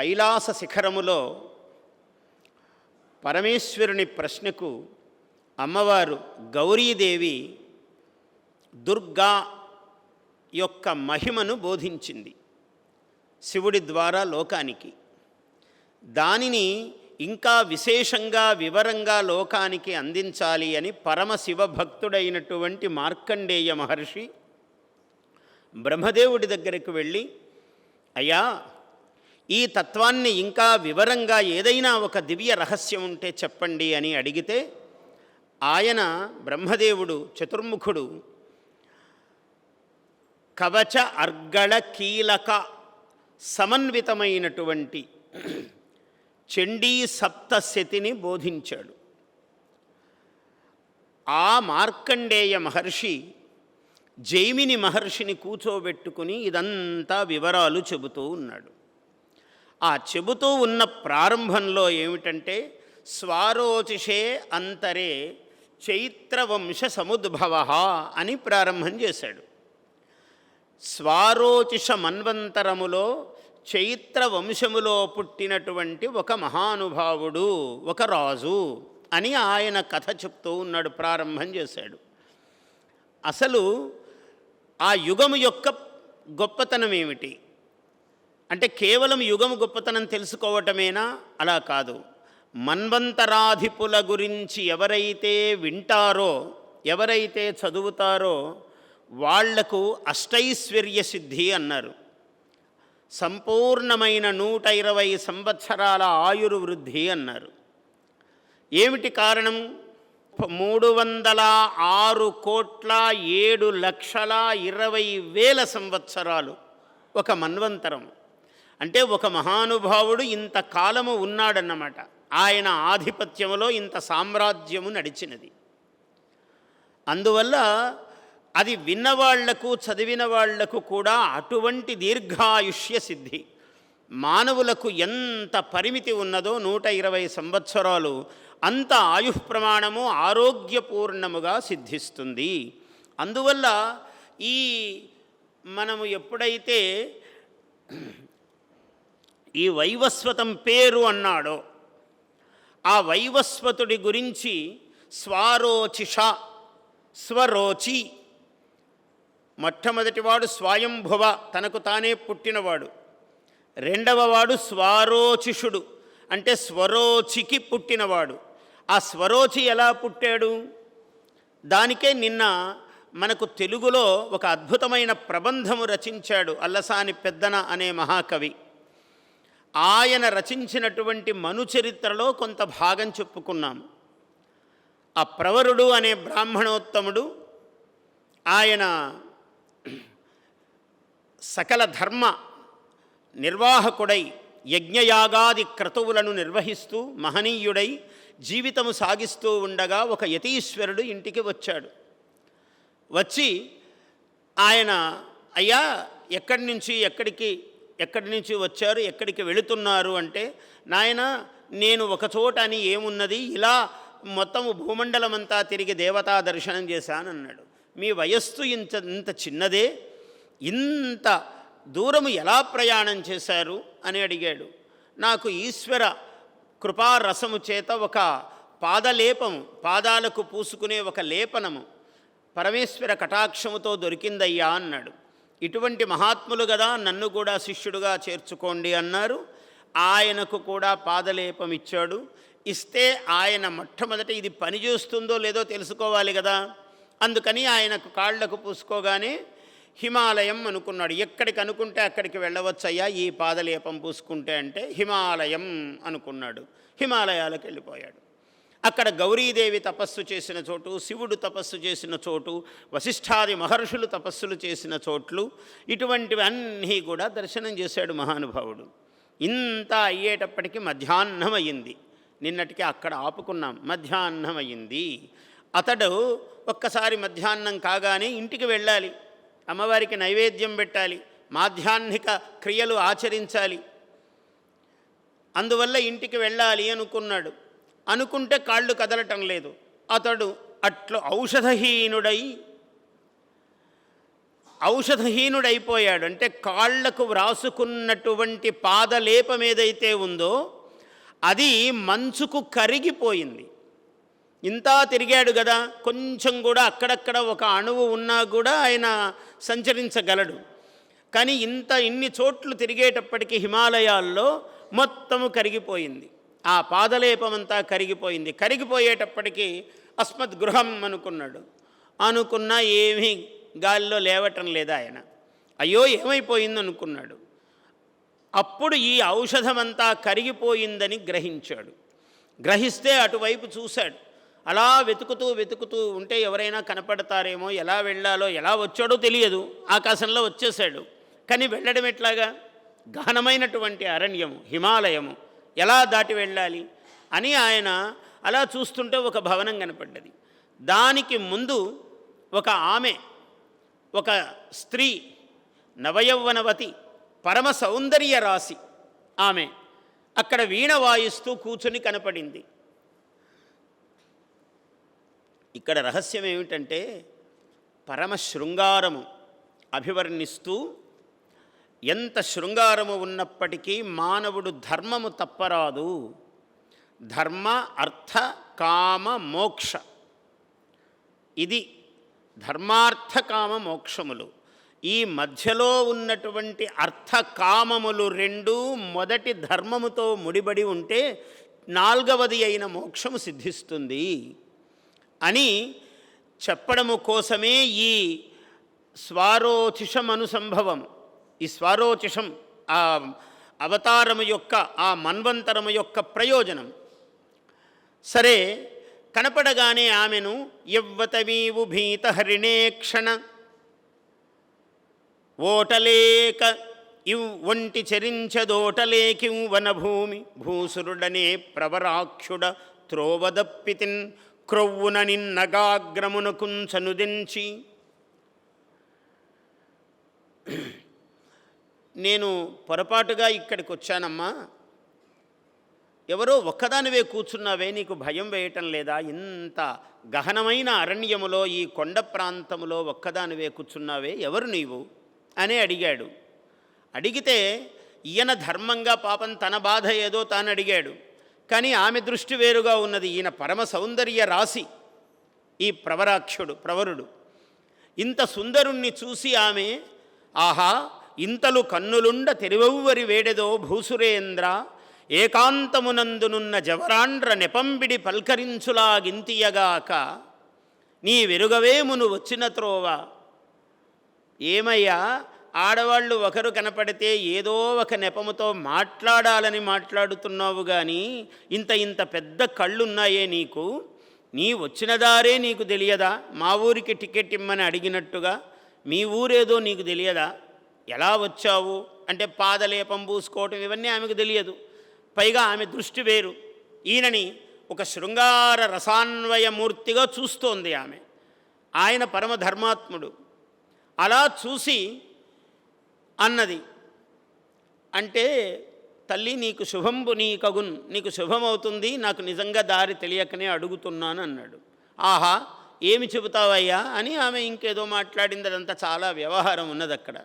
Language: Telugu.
కైలాస శిఖరములో పరమేశ్వరుని ప్రశ్నకు అమ్మవారు గౌరీదేవి దుర్గా యొక్క మహిమను బోధించింది శివుడి ద్వారా లోకానికి. దానిని ఇంకా విశేషంగా వివరంగా లోకానికి అందించాలి అని పరమశివ భక్తుడైనటువంటి మార్కండేయ మహర్షి బ్రహ్మదేవుడి దగ్గరకు వెళ్ళి అయ్యా ఈ తత్వాన్ని ఇంకా వివరంగా ఏదైనా ఒక దివ్య రహస్యం ఉంటే చెప్పండి అని అడిగితే ఆయన బ్రహ్మదేవుడు చతుర్ముఖుడు కవచ అర్గళ కీలక సమన్వితమైనటువంటి చండీ సప్తశతిని బోధించాడు. ఆ మార్కండేయ మహర్షి జైమిని మహర్షిని కూర్చోబెట్టుకుని ఇదంతా వివరాలు చెబుతూ ఉన్నాడు. ఆ చెబుతూ ఉన్న ప్రారంభంలో ఏమిటంటే స్వారోచిషే అంతరే చైత్రవంశ సముద్భవ అని ప్రారంభం చేశాడు. స్వారోచిష మన్వంతరములో చైత్ర వంశములో పుట్టినటువంటి ఒక మహానుభావుడు ఒక రాజు అని ఆయన కథ చెప్తూ ఉన్నాడు ప్రారంభం చేశాడు. అసలు ఆ యుగము యొక్క గొప్పతనం ఏమిటి అంటే కేవలం యుగం గొప్పతనం తెలుసుకోవటమేనా? అలా కాదు. మన్వంతరాధిపుల గురించి ఎవరైతే వింటారో ఎవరైతే చదువుతారో వాళ్ళకు అష్టైశ్వర్య సిద్ధి అన్నారు. సంపూర్ణమైన నూట ఇరవై సంవత్సరాల ఆయుర్వృద్ధి అన్నారు. ఏమిటి కారణం? మూడు వందల ఆరు కోట్ల ఏడు లక్షల ఇరవై వేల సంవత్సరాలు ఒక మన్వంతరం. అంటే ఒక మహానుభావుడు ఇంత కాలము ఉన్నాడన్నమాట. ఆయన ఆధిపత్యములో ఇంత సామ్రాజ్యము నడిచినది. అందువల్ల అది విన్నవాళ్ళకు చదివిన వాళ్ళకు కూడా అటువంటి దీర్ఘాయుష్య సిద్ధి. మానవులకు ఎంత పరిమితి ఉన్నదో నూట ఇరవై సంవత్సరాలు అంత ఆయు ప్రమాణము ఆరోగ్యపూర్ణముగా సిద్ధిస్తుంది. అందువల్ల ఈ మనము ఎప్పుడైతే ఈ వైవస్వతం పేరు అన్నాడో. ఆ వైవస్వతుడి గురించి స్వారోచిష స్వరోచి. మొట్టమొదటివాడు స్వయంభువ తనకు తానే పుట్టినవాడు. రెండవవాడు స్వారోచిషుడు అంటే స్వరోచికి పుట్టినవాడు. ఆ స్వరోచి ఎలా పుట్టాడు? దానికే నిన్న మనకు తెలుగులో ఒక అద్భుతమైన ప్రబంధము రచించాడు అల్లసాని పెద్దన అనే మహాకవి. ఆయన రచించినటువంటి మనుచరిత్రలో కొంత భాగం చెప్పుకున్నాము ఆ ప్రవరుడు అనే బ్రాహ్మణోత్తముడు ఆయన సకల ధర్మ నిర్వాహకుడై యజ్ఞయాగాది క్రతువులను నిర్వహిస్తూ మహనీయుడై జీవితము సాగిస్తూ ఉండగా ఒక యతీశ్వరుడు ఇంటికి వచ్చాడు. వచ్చి ఆయన అయ్యా ఎక్కడి నుంచి ఎక్కడికి ఎక్కడి నుంచి వచ్చారు ఎక్కడికి వెళుతున్నారు అంటే నాయన నేను ఒక చోట అని ఏమున్నది? ఇలా మొత్తం భూమండలమంతా తిరిగి దేవతా దర్శనం చేశానన్నాడు. మీ వయస్సు ఇంత ఇంత చిన్నదే? ఇంత దూరము ఎలా ప్రయాణం చేశారు? అని అడిగాడు. నాకు ఈశ్వర కృపారసము చేత ఒక పాదలేపము పాదాలకు పూసుకునే ఒక లేపనము పరమేశ్వర కటాక్షముతో దొరికిందయ్యా అన్నాడు. ఇటువంటి మహాత్ములు కదా నన్ను కూడా శిష్యుడుగా చేర్చుకోండి అన్నారు. ఆయనకు కూడా పాదలేపం ఇచ్చాడు. ఇస్తే ఆయన మొట్టమొదట ఇది పనిచేస్తుందో లేదో తెలుసుకోవాలి కదా. అందుకని ఆయనకు కాళ్ళకు పూసుకోగానే హిమాలయం అనుకున్నాడు. ఎక్కడికి అనుకుంటే అక్కడికి వెళ్ళవచ్చయ్యా ఈ పాదలేపం పూసుకుంటే అంటే హిమాలయం అనుకున్నాడు. హిమాలయాలకు వెళ్ళిపోయాడు. అక్కడ గౌరీదేవి తపస్సు చేసిన చోటు శివుడు తపస్సు చేసిన చోటు వశిష్ఠాది మహర్షులు తపస్సులు చేసిన చోట్లు ఇటువంటివి అన్నీ కూడా దర్శనం చేశాడు మహానుభావుడు. ఇంత అయ్యేటప్పటికి మధ్యాహ్నం అయ్యింది నిన్నటికి అక్కడ ఆపుకున్నాం మధ్యాహ్నం అయ్యింది అతడు ఒక్కసారి మధ్యాహ్నం కాగానే ఇంటికి వెళ్ళాలి. అమ్మవారికి నైవేద్యం పెట్టాలి మాధ్యాహ్నిక క్రియలు ఆచరించాలి. అందువల్ల ఇంటికి వెళ్ళాలి అనుకున్నాడు. అనుకుంటే కాళ్ళు కదలటం లేదు. అతడు అట్లు ఔషధహీనుడై ఔషధహీనుడైపోయాడు. అంటే కాళ్ళకు వ్రాసుకున్నటువంటి పాదలేపం ఏదైతే ఉందో అది మంచుకు కరిగిపోయింది. ఇంత తిరిగాడు కదా కొంచెం కూడా అక్కడక్కడ ఒక అణువు ఉన్నా కూడా ఆయన సంచరించగలడు. కానీ ఇంత ఇన్ని చోట్లు తిరిగేటప్పటికీ హిమాలయాల్లో మొత్తము కరిగిపోయింది. ఆ పాదలేపమంతా కరిగిపోయింది. కరిగిపోయేటప్పటికీ అస్మత్ గృహం అనుకున్నాడు. అనుకున్నా ఏమీ గాలిలో లేవటం లేదా ఆయన? అయ్యో ఏమైపోయింది అనుకున్నాడు అప్పుడు ఈ ఔషధమంతా కరిగిపోయిందని గ్రహించాడు. గ్రహిస్తే అటువైపు చూశాడు. అలా వెతుకుతూ వెతుకుతూ ఉంటే ఎవరైనా కనపడతారేమో ఎలా వెళ్ళాలో ఎలా వచ్చాడో తెలియదు. ఆకాశంలో వచ్చేసాడు కానీ వెళ్ళడం ఎట్లాగా గహనమైనటువంటి అరణ్యము హిమాలయము. ఎలా దాటి వెళ్ళాలి అని ఆయన అలా చూస్తుంటే ఒక భవనం కనపడ్డది. దానికి ముందు ఒక ఆమె ఒక స్త్రీ నవయవ్వనవతి పరమ సౌందర్య రాశి ఆమె అక్కడ వీణ వాయిస్తూ కూర్చొని కనపడింది. ఇక్కడ రహస్యం ఏమిటంటే పరమ శృంగారము అభివర్ణిస్తూ ఎంత శృంగారము ఉన్నప్పటికీ మానవుడు ధర్మము తప్పరాదు. ధర్మ అర్థ కామ మోక్ష. ఇది ధర్మార్థ కామ మోక్షములు. ఈ మధ్యలో ఉన్నటువంటి అర్థ కామములు రెండు మొదటి ధర్మముతో ముడిబడి ఉంటే నాల్గవది అయిన మోక్షము సిద్ధిస్తుంది అని చెప్పడము కోసమే ఈ స్వారోచిషమనుసంభవం. ఈ స్వారోచిషం ఆ అవతారము యొక్క ఆ మన్వంతరము యొక్క ప్రయోజనం. సరే కనపడగానే ఆమెను యవ్వతమీవు భీత హరిణేక్షణ ఓటలేక ఇవ్ ఒంటి చరించదోటలేకిం వనభూమి భూసురుడనే ప్రవరాక్షుడ త్రోవదప్పితిన్ క్రొవ్వున నిన్నగాగ్రమునకుంచనుదించి నేను పొరపాటుగా ఇక్కడికి వచ్చానమ్మా. ఎవరో ఒక్కదానివే కూర్చున్నావే నీకు భయం వేయటం లేదా? ఇంత గహనమైన అరణ్యములో ఈ కొండ ప్రాంతములో ఒక్కదానివే కూర్చున్నావే ఎవరు నీవు? అని అడిగాడు. అడిగితే ఈయన ధర్మంగా పాపం తన బాధ ఏదో తాను అడిగాడు. కానీ ఆమె దృష్టి వేరుగా ఉన్నది. ఈయన పరమ సౌందర్య రాశి ఈ ప్రవరాక్షుడు ప్రవరుడు. ఇంత సుందరుణ్ణి చూసి ఆమె ఆహా ఇంతలు కన్నులుండ తెరివెవ్వరి వేడెదో భూసురేంద్ర ఏకాంతమునందునున్న జవరాండ్ర నెపంబిడి పల్కరించులాగింతియగాక నీ వెరుగవేమును వచ్చిన త్రోవ ఏమయ్యా ఆడవాళ్ళు ఒకరు కనపడితే ఏదో ఒక నెపముతో మాట్లాడాలని మాట్లాడుతున్నావు కానీ ఇంత ఇంత పెద్ద కళ్ళున్నాయే నీకు? నీ వచ్చిన దారే నీకు తెలియదా? మా ఊరికి టికెట్ ఇమ్మని అడిగినట్టుగా మీ ఊరేదో నీకు తెలియదా? ఎలా వచ్చావు? అంటే పాదలేపం పూసుకోవటం ఇవన్నీ ఆమెకు తెలియదు. పైగా ఆమె దృష్టి వేరు. ఈయనని ఒక శృంగార రసాన్వయమూర్తిగా చూస్తోంది ఆమె. ఆయన పరమధర్మాత్ముడు. అలా చూసి అన్నది అంటే తల్లి నీకు శుభంబు నీ కగున్ నీకు శుభమవుతుంది నాకు నిజంగా దారి తెలియకనే అడుగుతున్నాను అన్నాడు. ఆహా ఏమి చెబుతావయ్యా? అని ఆమె ఇంకేదో మాట్లాడింది అదంతా చాలా వ్యవహారం ఉన్నది అక్కడ